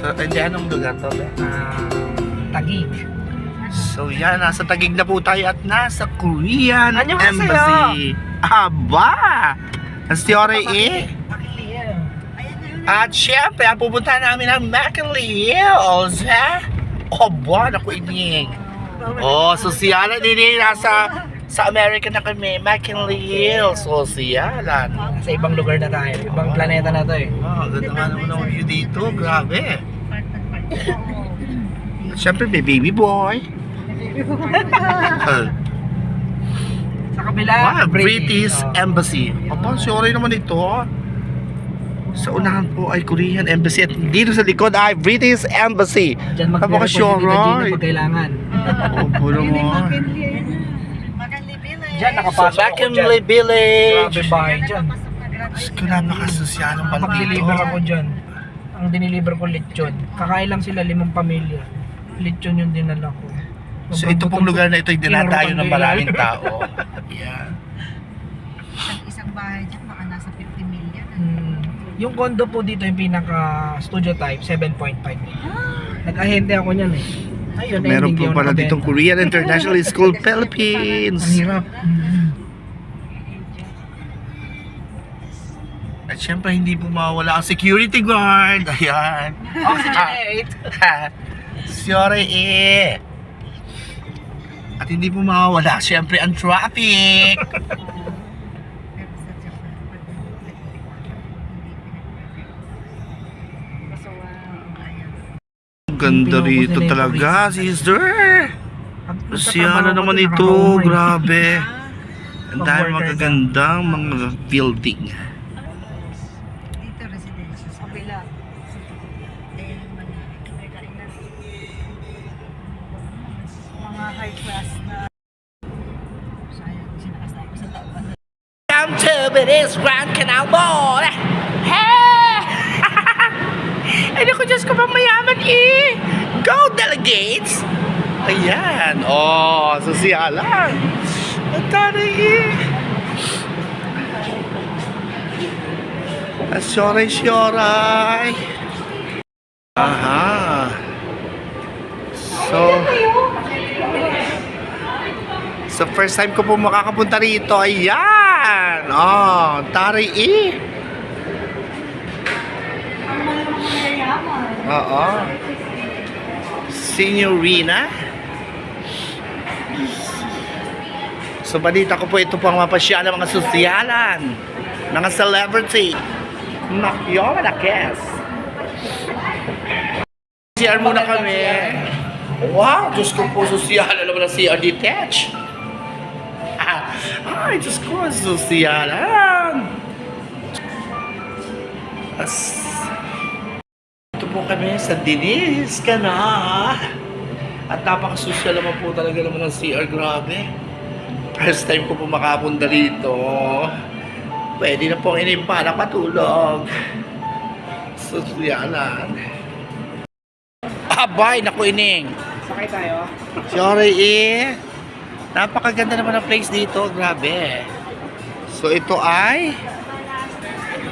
So, hindi anong lugar to? be? Ah, Tagig. So yan, nasa Tagig na po tayo at nasa Korean Annyeonghaseyo. Embassy. Aba! Ang story eh. At syempre, ang pupunta namin ang McLeod. Ha? Oh, buwan ako ining. Oh, sosyalan din eh. Nasa sa America na kami. McLeod. Sosyalan. Sa ibang lugar na tayo. Ibang planeta na to eh. Oh, ganda nga naman ang view dito. Grabe. Syempre, may baby boy. Sa kabila, Wow, British Oh. Embassy. Aba, sorry naman ito. Sa unahan po ay Korean Embassy at dito sa likod ay British Embassy. Diyan mag Napaka sure, pag kailangan. Opo naman. Diyan, So, nakapasok back ako dyan. Village. Grabe bahay dyan. Diyos ko, napakasosyal ang pala dito. Ako dyan. Ang diniliver ko lechon. Kakain lang sila limang pamilya. Lechon yung dinala ko. So ito pong lugar na ito ay dinadayo ng maraming tao. Yeah. Isang, isang bahay dyan, baka nasa 50 million. Hmm. Yung condo po dito, yung pinaka studio type, 7.5 million. Nag-ahente ako niyan eh. Ayun, Meron po pala ditong Korean International School Ang Philippines. hirap. Hmm. At syempre hindi po mawala ang security guard. Ayan. Oxygenate! Sorry eh. At hindi po mawawala syempre ang traffic. Ganda rito talaga, sister. Siya na naman ito, grabe. Ang dami Pag-worker magagandang mga building. British Grand Canal Mall. Hey! Ay, naku, Diyos ko pa mayaman eh. Go, delegates! Ayan. Oh, sosyalan. Ang tari eh. Asyoray-syoray. Aha. So, So first time ko po makakapunta rito. Ayan! Oh, tari eh. Oo. Signorina. So balita ko po ito po ang mapasya ng mga sosyalan. Mga celebrity. Nakyo, malakes. CR muna kami. Wow, Diyos ko po, sosyalan naman ang CR detach. Ay, Diyos ko, sosyalan. As... Ito po kami sa Dinis ka na. At napakasosyal naman po talaga naman ng CR, grabe. First time ko po makapunta rito. Pwede na pong inimpala patulog. Sosyalan. Abay, naku ining. Sakay tayo. Sorry eh. Napakaganda naman ang place dito. Grabe. So ito ay...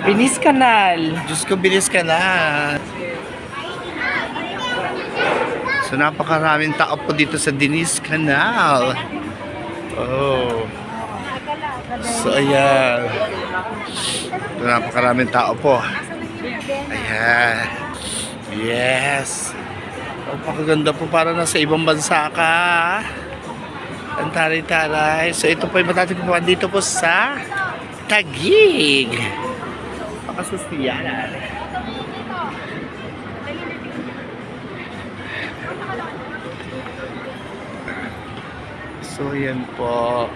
Binis Canal. Diyos ko, bilis ka na. So napakaraming tao po dito sa Dinis Canal. Oh. So ayan. So, napakaraming tao po. Ayan. Yes. Napakaganda po para nasa ibang bansa ka ang taray-taray. So ito po yung matatagpuan dito po sa Tagig. Pakasustiyanan. So yan po.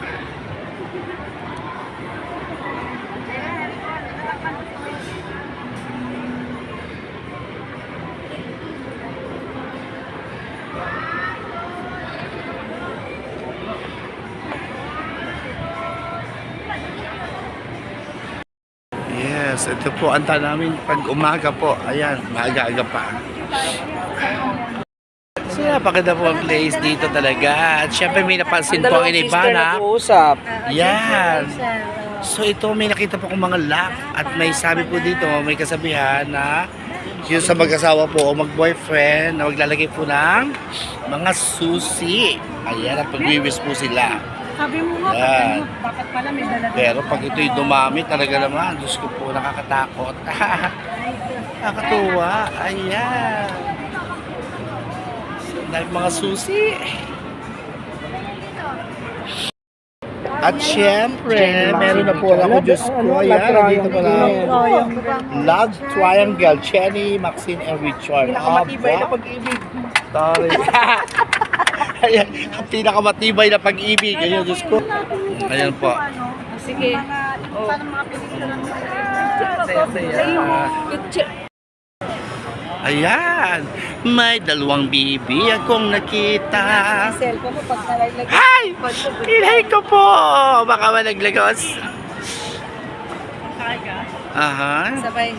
Yes, ito po ang namin pag umaga po. Ayan, maaga-aga pa. So napakaganda po ang place dito talaga. At syempre may napansin po ang iba na. nag-uusap. Yan. So ito may nakita po kong mga lock. At may sabi po dito, may kasabihan na yung sa mag-asawa po o mag-boyfriend na maglalagay po ng mga susi. Ayan, at pag-wiwis po sila. Sabi mo nga, Yan. dapat pala may dala Pero pag ito'y dumami talaga naman, Diyos ko po, nakakatakot. Nakakatuwa. Ayan. So, dahil mga susi. At syempre, meron na po ako, Diyos ko. Ayan, nandito pa na. Love Triangle, Chenny, Maxine, and Richard. Pinakamatibay na Aba. pag-ibig. Sorry. Ayan, pinakamatibay na pag-ibig. Ayan, Diyos ko. Ayan po. Sige. Oh. Paano mga pelikula ng Saya-saya. Picture. Ayan, may dalawang bibi akong nakita. Ay! Inay ko po! Baka malaglagos. Aha. Sabay.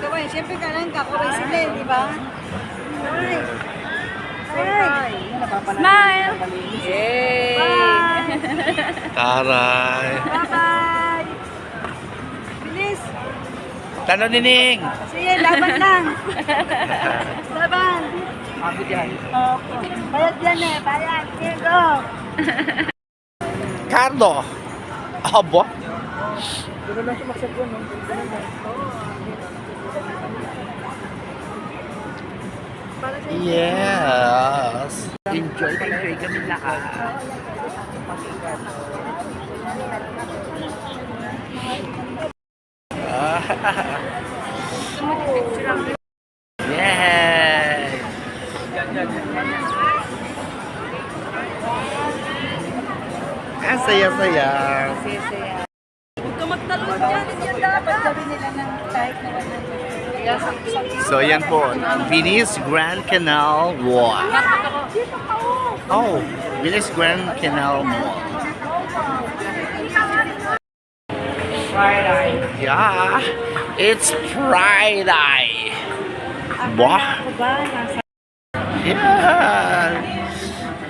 Sabay, siyempre ka, kuray sila, eh, di ba? Ay. Ay. Smile! Yay! Bye! Taray. Bye-bye! Bilis! Tano nining. Sige, laban lang! laban! Sabi diyan. Opo. Bayad yan eh, bayad. Sige, go! Cardo. Abo. Dito lang sumaksak yun. Yes. Enjoy, enjoy kami lahat. ng kahit na wala. So yan po, Venice Grand Canal Walk. Oh, Venice Grand Canal Mall. Friday. Yeah, it's Friday. Nasa Yeah.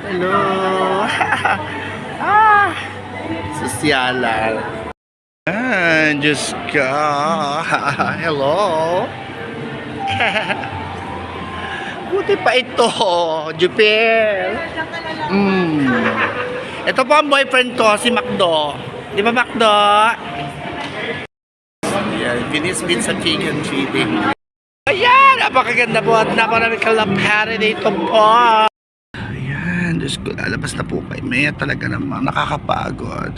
Hello. ah, sosyalan. Ah, Diyos ka. Hello. Buti pa ito, Jupel. Mm. Ito po ang boyfriend ko, si Macdo. Di ba, Macdo? Yan, Venice Beach sa Chicken City. Ayan, napakaganda po at napakarami kalapari dito po. Ayan, Diyos ko, lalabas na po kay Maya talaga naman, nakakapagod.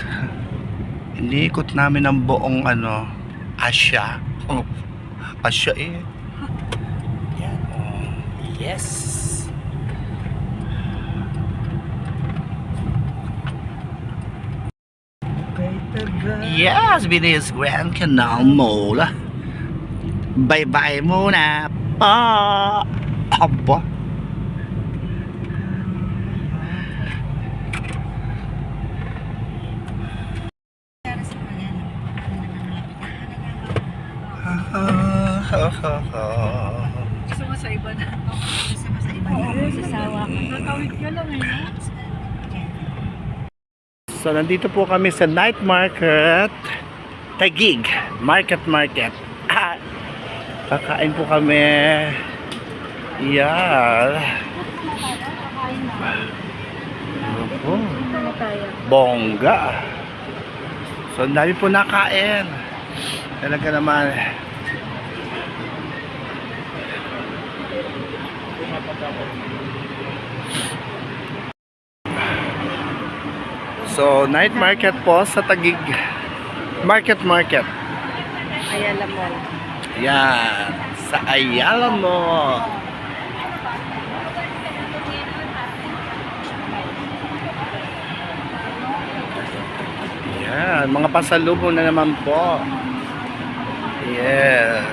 Iniikot namin ang buong ano, Asya. Oh, Asya eh. Oh. Yes. Kay taga. Yes, Venice Grand Canal Mall. Bye-bye muna pa. Aba. Gusto mo sa iba na? Gusto mo sa iba na? Oo, sa sawa ka. Natawid ka lang eh. So, nandito po kami sa night market. Tagig. Market market. Ah, kakain po kami. Yan. Opo. Ano? Bongga. So, dami po nakain. Talaga naman. So, night market po sa Tagig. Market market. Ayala mo. Yan. Sa Ayala mo. Yan. Mga pasalubong na naman po. Yeah.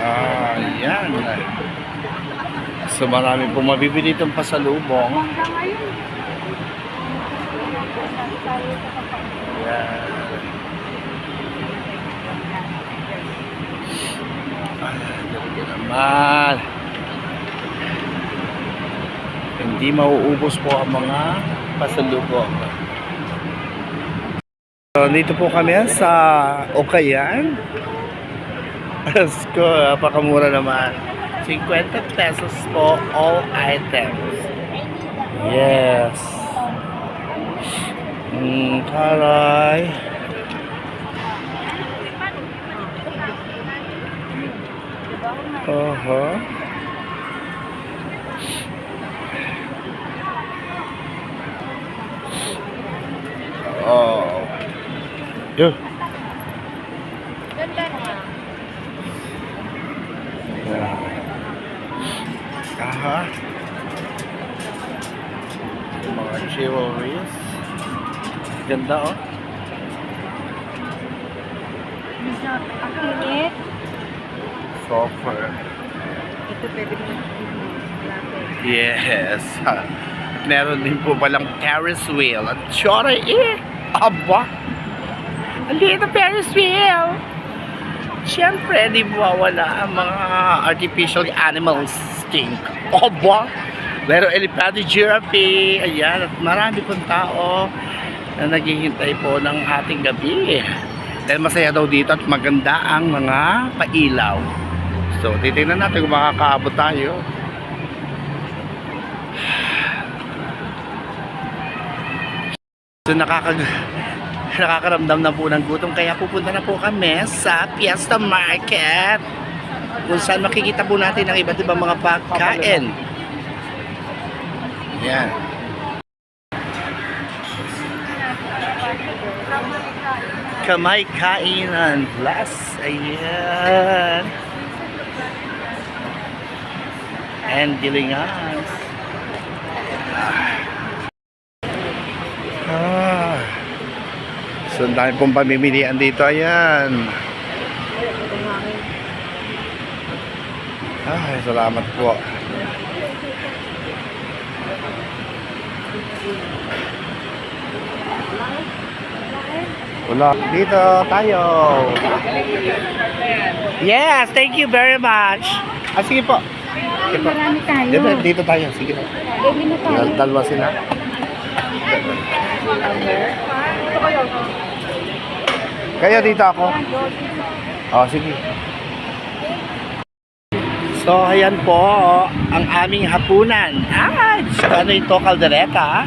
Ah, yan. So marami pong mabibili itong pasalubong. Yan. Ah, talaga naman. Hindi mauubos po ang mga pasalubong. So, dito po kami sa Okayan. Diyos ko, napakamura naman. 50 pesos for all items. Yes. Mm, taray. Uh-huh. Oh. Yeah. Software. Ito pwede mo Yes. Meron din po palang Ferris wheel. At syore eh. Aba. Ang liit na Ferris wheel. Siyempre, di mawawala ang mga artificial animals stink. Aba. Meron elefante giraffe. Ayan. At marami pong tao na naghihintay po ng ating gabi. Dahil masaya daw dito at maganda ang mga pailaw. So, titingnan natin kung makakaabot tayo. So nakakag nakakaramdam na po ng gutom kaya pupunta na po kami sa Fiesta Market kung saan makikita po natin ang iba't ibang mga pagkain. Yan. Kamay kainan plus. Ayan. And gilingan. Ah. So, ang dami pong pamimilian dito. Ayan. Ay, salamat po. Wala. Dito tayo. Yes, thank you very much. Ah, sige po. Sige po. Marami tayo. Dito, dito tayo. Sige tayo. Dal- Dalawa sila. Kaya dito ako. Oh, sige. So, ayan po ang aming hapunan. Ah, ano ito? Kaldereta.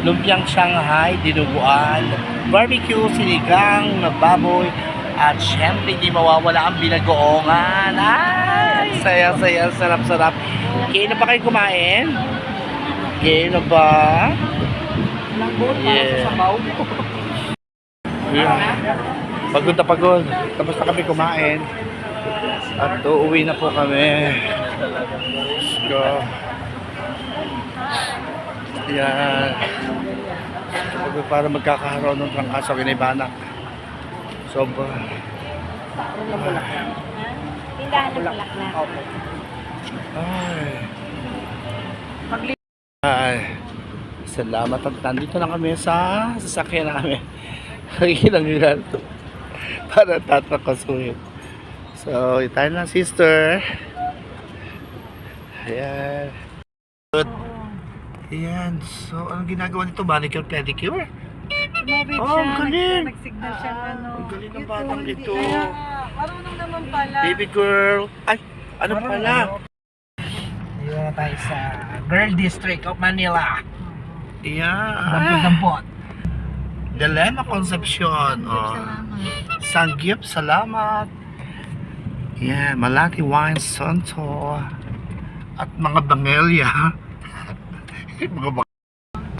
Lumpiang Shanghai, dinuguan, barbecue, sinigang na baboy, at syempre hindi mawawala ang binagoongan. Ay, saya, saya, sarap, sarap. Kaya na ba kayo kumain? Kaya na ba? Para Yeah. sa sabaw. Yeah. Pagod na pagod. Tapos na kami kumain. At uuwi na po kami. Let's go. Yan. Pagod para magkakaroon ng trangkaso kinibanak. Sobra. Tindahan ng bulaklak. Ay. Ay. Salamat at nandito na kami sa sasakyan namin. Nakikilang nila para tatakasuhin. So, tayo na sister. Ayan. Ayan. So, anong ginagawa nito? Manicure, pedicure? Tumawid Oh, siya. ang galing. nag- Nag-signal siya ng ano. Ang galing ng batang ito. Kaya nga, Marunong naman pala. Baby girl. Ay, ano pala? Dito na tayo sa Girl District of Manila. Ayan. Dampot-dampot. Dilema Concepcion. Oh. Sangyup, salamat. Yan, Malati Wine Santo. At mga bangelya. mga.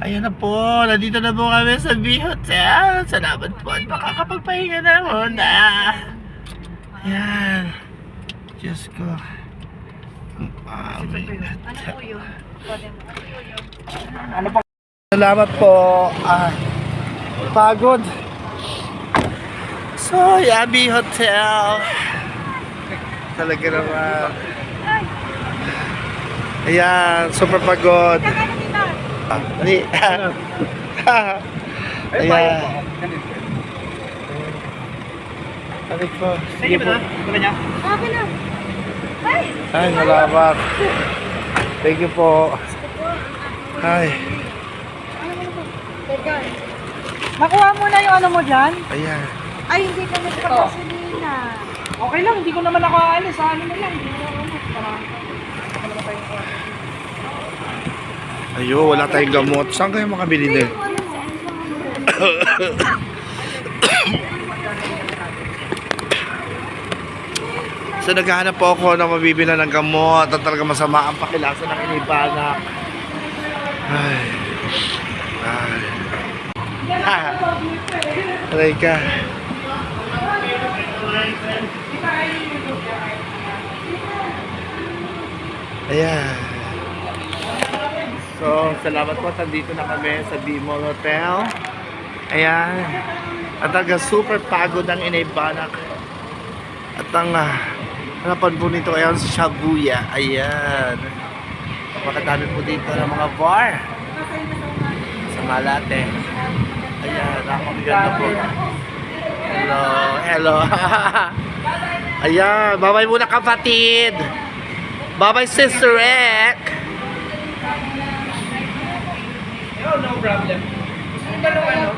Ayan na po, nandito na po kami sa B Hotel. Salamat po at makakapagpahinga na muna. Yan. Diyos ko. Ang aming Ano po yun? Ano pa? Salamat po. Ah, pagod. So, Yabi Hotel. Talaga naman. Ayan, super pagod. Ay, Ayan. Aray ko. Sige ba po. na? Ba niya? Akin na. Ay! Ay. Thank you po. Teka. Makuha mo na yung ano mo dyan? ayan. Ay, hindi ka nagpagasolina. Okay lang, hindi ko naman ako aalis. Sa ano na lang. Hindi ko na ano. Para... Baka naman tayo ko. Ayo, wala tayong gamot. Saan kayo makabili din? So naghahanap po ako na mabibila ng gamot at talaga masama ang pakilasa ng inibanak. Ay. Ay. Ah. Aray ka. Ayan. So, salamat po. Nandito na kami sa Dimol Hotel. Ayan. At talaga super pagod ang inaibanak. At ang uh, harapan po nito ayan sa Shabuya. Ayan. Napakadami po dito ng mga bar. Sa Malate. Ayan, napakaganda po. Hello, hello. Ayan, babay muna kapatid. Babay Sister Ek. Oh, no problem. Gusto niyo ba nung ano?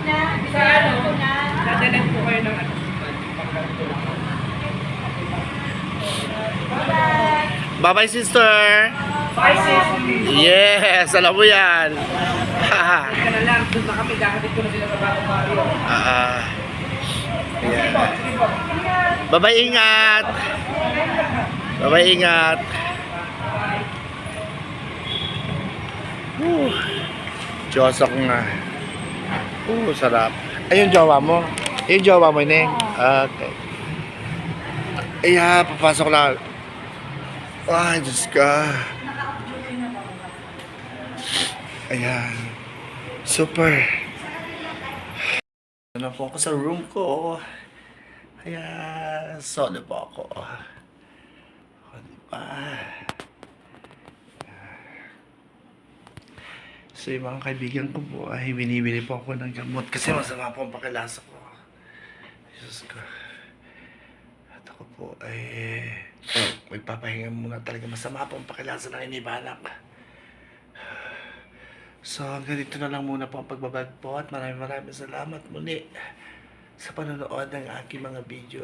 Sa ano? Dadalan po kayo ng ano? Babay Sister. Bye, sis. Yes, alam mo yan. Ka na lang. Doon na kami. Kakatid ko na sila sa Batang Barrio. Ah, po. Babay ingat. Babay ingat. Uh, Diyos ako nga. Uh, sarap. Ay, yung jowa mo. Yung jowa mo, Neng. Okay. Ay, ha, papasok lang. Ay, Diyos ka. Ayan. Super. Ano po ako sa room ko. Ayan, solo po ako. O, diba? So, yung mga kaibigan ko po ay binibili po ako ng gamot kasi masama po ang pakilasa ko. Jesus ko. At ako po ay magpapahinga muna talaga masama po ang pakilasa ng inibanak. So, hanggang dito na lang muna po ang pagbabag po at maraming maraming salamat muli sa panonood ng aking mga video.